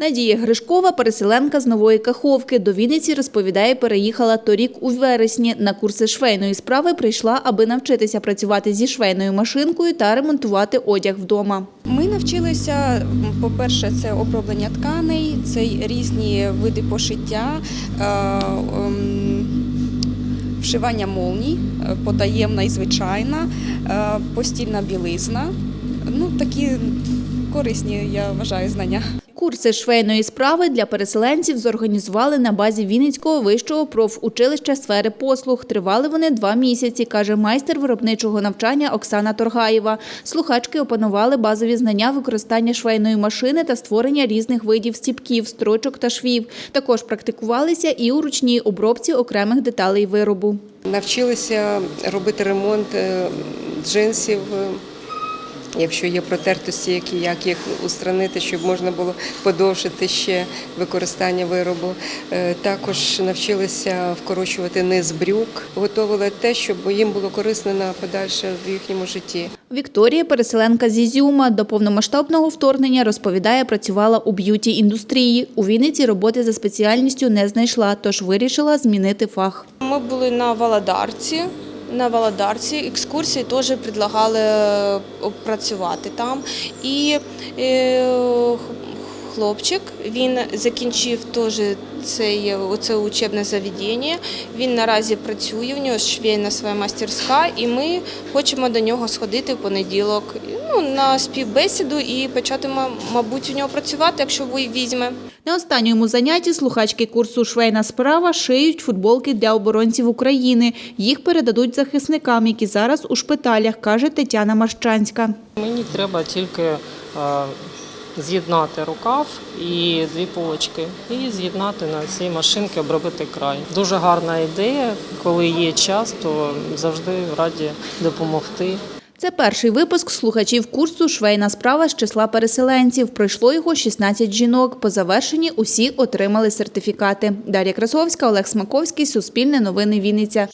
Надія Гришкова, переселенка з Нової Каховки. До Вінниці, розповідає, переїхала торік у вересні. На курси швейної справи прийшла, аби навчитися працювати зі швейною машинкою та ремонтувати одяг вдома. Ми навчилися, по-перше, це оброблення тканей, це різні види пошиття, е, ем, вшивання молній, е, потаємна і звичайна, е, постільна білизна. Ну, такі корисні, я вважаю, знання. Курси швейної справи для переселенців зорганізували на базі Вінницького вищого профучилища сфери послуг. Тривали вони два місяці, каже майстер виробничого навчання Оксана Торгаєва. Слухачки опанували базові знання використання швейної машини та створення різних видів стіпків, строчок та швів. Також практикувалися і у ручній обробці окремих деталей виробу. Навчилися робити ремонт е, джинсів, якщо є протертості, які як їх устранити, щоб можна було подовжити ще використання виробу. Е, Також навчилися вкорочувати низ брюк, готували те, щоб їм було корисно на подальше в їхньому житті. Вікторія, переселенка з Ізюма, до повномасштабного вторгнення розповідає, працювала у б'юті-індустрії. У Вінниці роботи за спеціальністю не знайшла, тож вирішила змінити фах. Ми були на Володарці. На Володарці екскурсії теж предлагали е, працювати там. І е, хлопчик він закінчив теж оце учебне заведення. Він наразі працює, в нього швейна своя мастерська, і ми хочемо до нього сходити в понеділок ну, на співбесіду і почати, мабуть, у нього працювати, якщо ви візьме. На останньому занятті слухачки курсу «Швейна справа» шиють футболки для оборонців України. Їх передадуть захисникам, які зараз у шпиталях, каже Тетяна Марщанська. Мені треба тільки е, з'єднати рукав і дві полочки, і з'єднати на цій машинці, обробити край. Дуже гарна ідея. Коли є час, то завжди раді допомогти. Це перший випуск слухачів курсу «Швейна справа» з числа переселенців. Пройшло його 16 жінок. По завершенні усі отримали сертифікати. Дар'я Красовська, Олег Смаковський, Суспільне новини Вінниця.